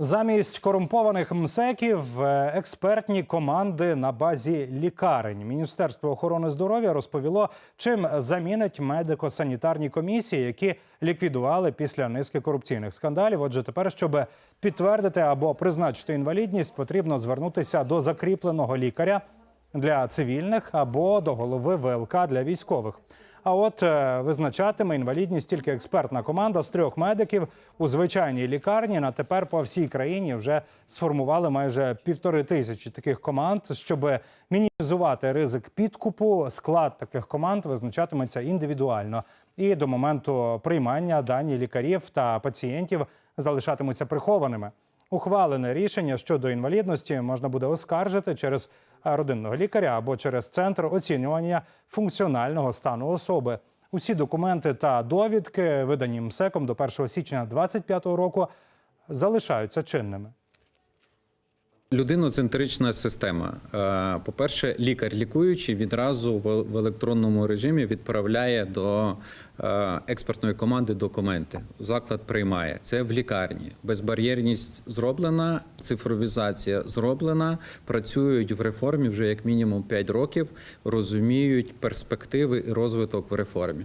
Замість корумпованих МСЕКів е, експертні команди на базі лікарень. Міністерство охорони здоров'я розповіло, чим замінить медико-санітарні комісії, які ліквідували після низки корупційних скандалів. Отже, тепер, щоб підтвердити або призначити інвалідність, потрібно звернутися до закріпленого лікаря для цивільних або до голови ВЛК для військових. А от е, визначатиме інвалідність тільки експертна команда з трьох медиків у звичайній лікарні. На тепер по всій країні вже сформували майже півтори тисячі таких команд. Щоб мінімізувати ризик підкупу, склад таких команд визначатиметься індивідуально. І до моменту приймання дані лікарів та пацієнтів залишатимуться прихованими. Ухвалене рішення щодо інвалідності можна буде оскаржити через е, родинного лікаря або через центр оцінювання функціонального стану особи. Усі документи та довідки, видані МСЕКом до 1 січня 2025 року, залишаються чинними. Людиноцентрична система. Е, По-перше, лікар лікуючий відразу в електронному режимі відправляє до е, експертної команди документи. Заклад приймає це в лікарні. Безбар'єрність зроблена, цифровізація зроблена. Працюють в реформі вже як мінімум 5 років, розуміють перспективи і розвиток в реформі.